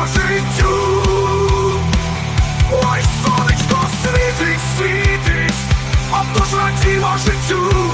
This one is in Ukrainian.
по життю, ой, сонечко світить, світить, отож радімо життю.